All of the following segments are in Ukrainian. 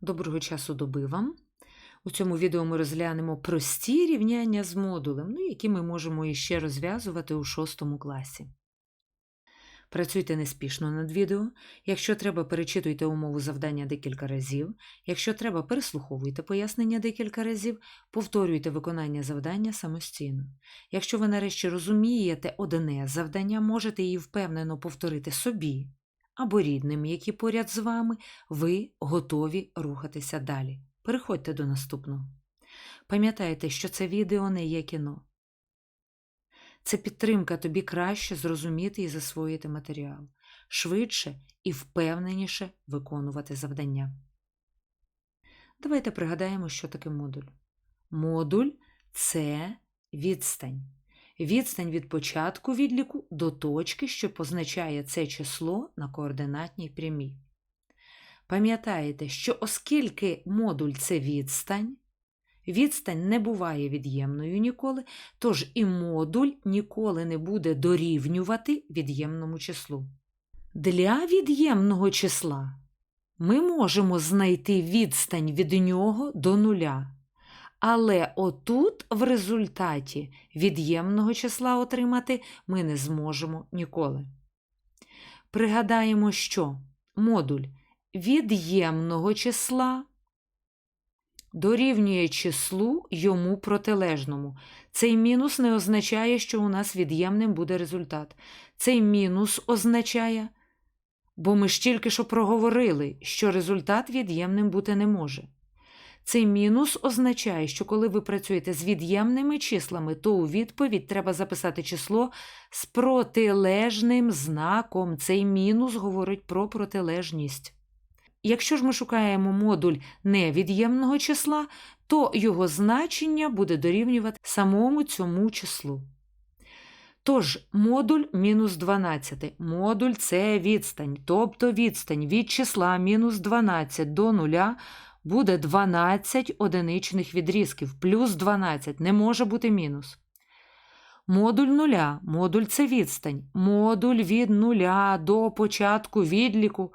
Доброго часу доби вам. У цьому відео ми розглянемо прості рівняння з модулем, ну, які ми можемо іще розв'язувати у шостому класі. Працюйте неспішно над відео. Якщо треба, перечитуйте умову завдання декілька разів. Якщо треба, переслуховуйте пояснення декілька разів, повторюйте виконання завдання самостійно. Якщо ви нарешті розумієте одне завдання, можете її впевнено повторити собі або рідним, які поряд з вами, ви готові рухатися далі. Переходьте до наступного. Пам'ятайте, що це відео не є кіно. Це підтримка тобі краще зрозуміти і засвоїти матеріал, швидше і впевненіше виконувати завдання. Давайте пригадаємо, що таке модуль. Модуль це відстань. Відстань від початку відліку до точки, що позначає це число на координатній прямій. Пам'ятаєте, що оскільки модуль це відстань, відстань не буває від'ємною ніколи, тож і модуль ніколи не буде дорівнювати від'ємному числу. Для від'ємного числа ми можемо знайти відстань від нього до нуля. Але отут, в результаті від'ємного числа отримати ми не зможемо ніколи. Пригадаємо, що модуль від'ємного числа дорівнює числу йому протилежному. Цей мінус не означає, що у нас від'ємним буде результат. Цей мінус означає, бо ми ж тільки що проговорили, що результат від'ємним бути не може. Цей мінус означає, що коли ви працюєте з від'ємними числами, то у відповідь треба записати число з протилежним знаком. Цей мінус говорить про протилежність. Якщо ж ми шукаємо модуль невід'ємного числа, то його значення буде дорівнювати самому цьому числу. Тож, модуль мінус 12. Модуль це відстань, тобто відстань від числа мінус 12 до нуля буде 12 одиничних відрізків, плюс 12 не може бути мінус. Модуль нуля, модуль це відстань, модуль від нуля до початку відліку.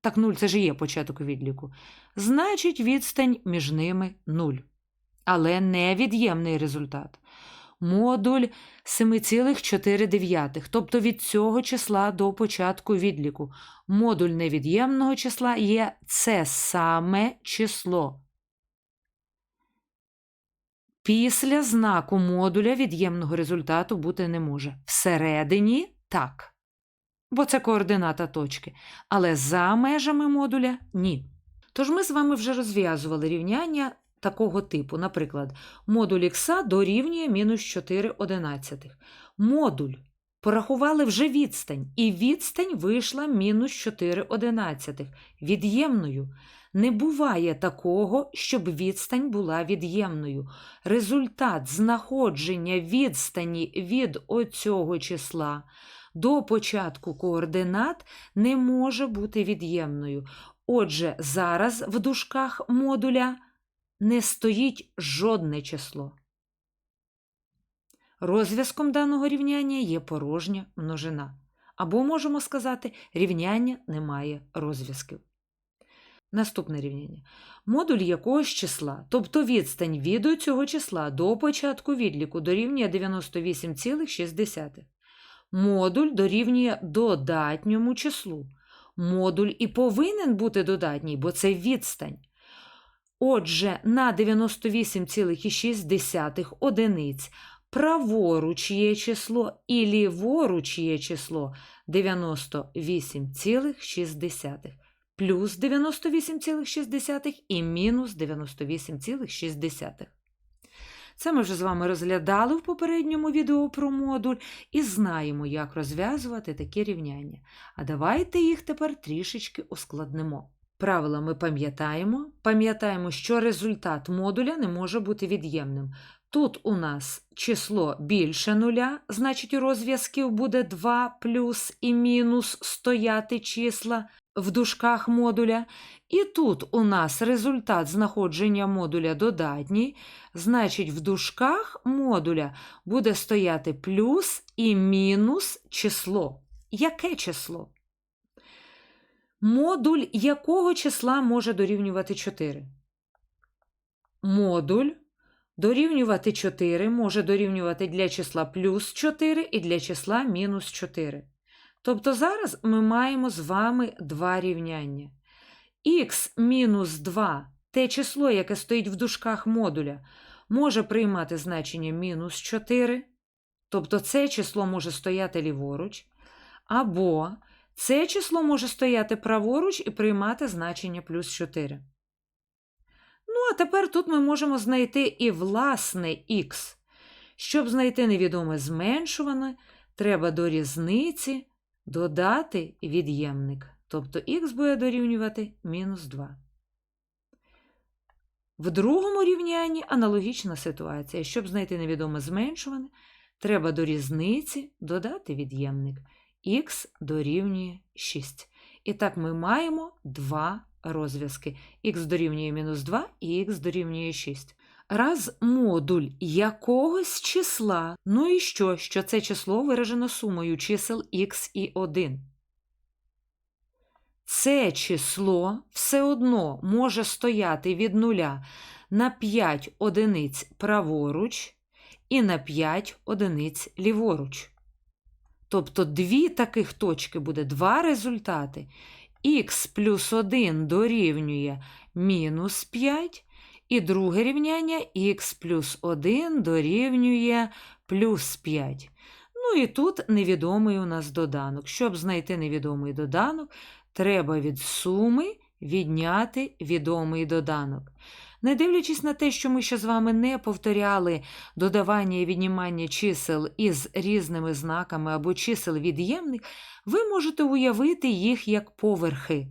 Так 0 це ж є початок відліку. Значить, відстань між ними 0. Але не від'ємний результат. Модуль 7,4, тобто від цього числа до початку відліку. Модуль невід'ємного числа є це саме число. Після знаку модуля від'ємного результату бути не може. Всередині так. Бо це координата точки. Але за межами модуля ні. Тож ми з вами вже розв'язували рівняння такого типу. Наприклад, модуль х дорівнює мінус 4 одинадцятих. Модуль порахували вже відстань, і відстань вийшла мінус 4 одинадцятих. Від'ємною. Не буває такого, щоб відстань була від'ємною. Результат знаходження відстані від оцього числа до початку координат не може бути від'ємною. Отже, зараз в дужках модуля не стоїть жодне число. Розв'язком даного рівняння є порожня множина. Або можемо сказати, рівняння не має розв'язків. Наступне рівняння. Модуль якогось числа, тобто відстань від цього числа до початку відліку дорівнює 98,6. Модуль дорівнює додатньому числу. Модуль і повинен бути додатній, бо це відстань. Отже, на 98,6 одиниць праворуч є число і ліворуч є число 98,6 плюс 98,6 і мінус 98,6. Це ми вже з вами розглядали в попередньому відео про модуль і знаємо, як розв'язувати такі рівняння. А давайте їх тепер трішечки ускладнимо. Правила ми пам'ятаємо. Пам'ятаємо, що результат модуля не може бути від'ємним. Тут у нас число більше нуля, значить, у розв'язків буде 2 плюс і мінус стояти числа в дужках модуля. І тут у нас результат знаходження модуля додатній, значить, в дужках модуля буде стояти плюс і мінус число. Яке число? Модуль якого числа може дорівнювати 4? Модуль дорівнювати 4 може дорівнювати для числа плюс 4 і для числа мінус 4. Тобто зараз ми маємо з вами два рівняння. х мінус 2 те число, яке стоїть в дужках модуля, може приймати значення мінус 4, тобто це число може стояти ліворуч, або це число може стояти праворуч і приймати значення плюс 4. Ну, а тепер тут ми можемо знайти і власне х. Щоб знайти невідоме зменшуване, треба до різниці додати від'ємник. Тобто х буде дорівнювати мінус 2. В другому рівнянні аналогічна ситуація. Щоб знайти невідоме зменшуване, треба до різниці додати від'ємник. Х дорівнює 6. І так ми маємо два розв'язки. х дорівнює мінус 2 і х дорівнює 6. Раз модуль якогось числа, ну і що, що це число виражено сумою чисел х і 1. Це число все одно може стояти від нуля на 5 одиниць праворуч і на 5 одиниць ліворуч. Тобто дві таких точки буде два результати. х плюс 1 дорівнює мінус 5, і друге рівняння х плюс 1 дорівнює плюс 5. Ну і тут невідомий у нас доданок. Щоб знайти невідомий доданок, треба від суми відняти відомий доданок. Не дивлячись на те, що ми ще з вами не повторяли додавання і віднімання чисел із різними знаками або чисел від'ємних, ви можете уявити їх як поверхи.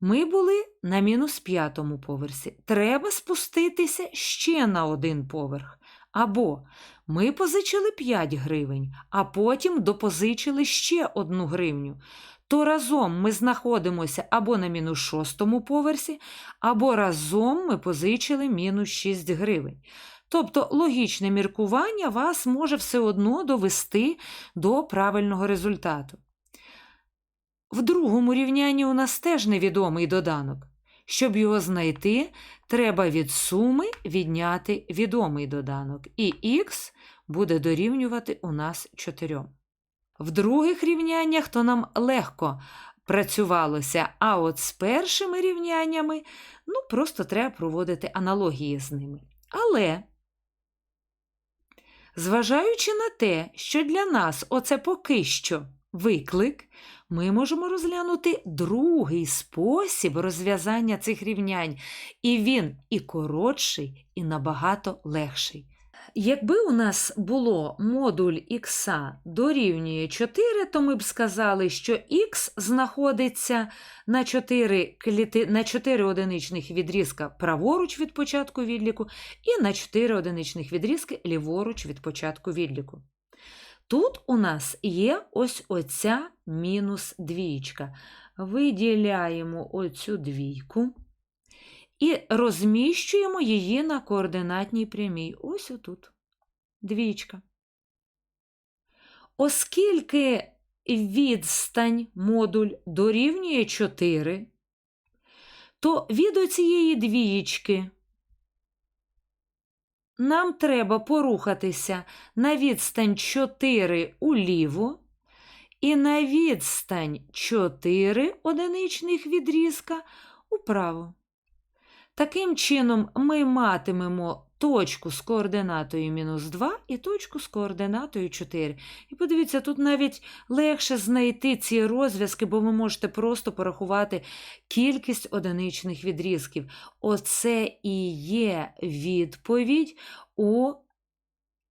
Ми були на мінус п'ятому поверсі. Треба спуститися ще на один поверх. Або ми позичили 5 гривень, а потім допозичили ще одну гривню. То разом ми знаходимося або на мінус шостому поверсі, або разом ми позичили мінус 6 гривень. Тобто логічне міркування вас може все одно довести до правильного результату. В другому рівнянні у нас теж невідомий доданок. Щоб його знайти, треба від суми відняти відомий доданок, і х буде дорівнювати у нас 4. В других рівняннях то нам легко працювалося, а от з першими рівняннями ну, просто треба проводити аналогії з ними. Але, зважаючи на те, що для нас оце поки що виклик, ми можемо розглянути другий спосіб розв'язання цих рівнянь, і він і коротший, і набагато легший. Якби у нас було модуль х дорівнює 4, то ми б сказали, що х знаходиться на 4, кліти... на 4 одиничних відрізка праворуч від початку відліку і на 4 одиничних відрізки ліворуч від початку відліку. Тут у нас є ось оця мінус двічка. Виділяємо оцю двійку і розміщуємо її на координатній прямій. Ось отут. Двічка. Оскільки відстань модуль дорівнює 4, то від оцієї двієчки нам треба порухатися на відстань 4 уліво і на відстань 4 одиничних відрізка управо. Таким чином, ми матимемо точку з координатою мінус 2 і точку з координатою 4. І подивіться, тут навіть легше знайти ці розв'язки, бо ви можете просто порахувати кількість одиничних відрізків. Оце і є відповідь у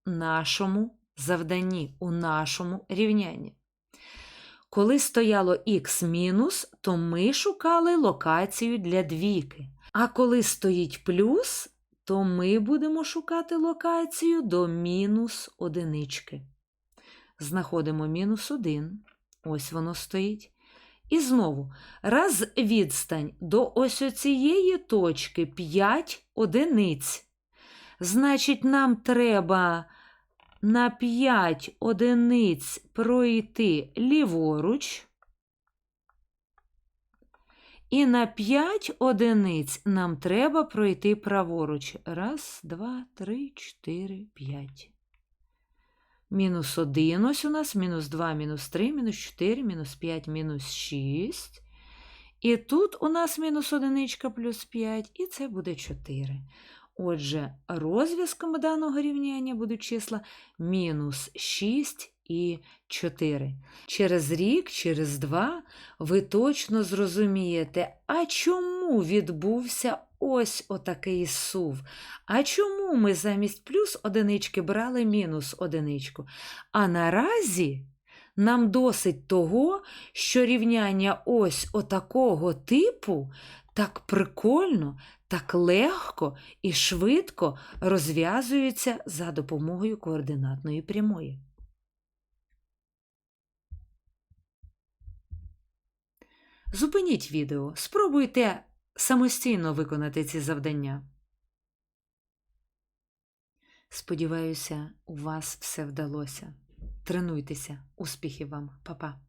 нашому завданні, у нашому рівнянні. Коли стояло х мінус, то ми шукали локацію для двійки. А коли стоїть плюс, то ми будемо шукати локацію до мінус одинички. Знаходимо мінус 1, ось воно стоїть. І знову, раз відстань до ось оцієї точки 5 одиниць. Значить, нам треба на 5 одиниць пройти ліворуч. І на 5 одиниць нам треба пройти праворуч. Раз, два, три, чотири, п'ять. Мінус 1 ось у нас, мінус 2, мінус 3, мінус 4, мінус 5, мінус 6. І тут у нас мінус одиничка плюс 5, і це буде 4. Отже, розв'язком даного рівняння будуть числа мінус 6 і 4. Через рік, через два ви точно зрозумієте, а чому відбувся ось отакий сув? А чому ми замість плюс одинички брали мінус одиничку? А наразі нам досить того, що рівняння ось отакого типу так прикольно, так легко і швидко розв'язуються за допомогою координатної прямої. Зупиніть відео, спробуйте самостійно виконати ці завдання. Сподіваюся, у вас все вдалося. Тренуйтеся, успіхів вам, Па-па!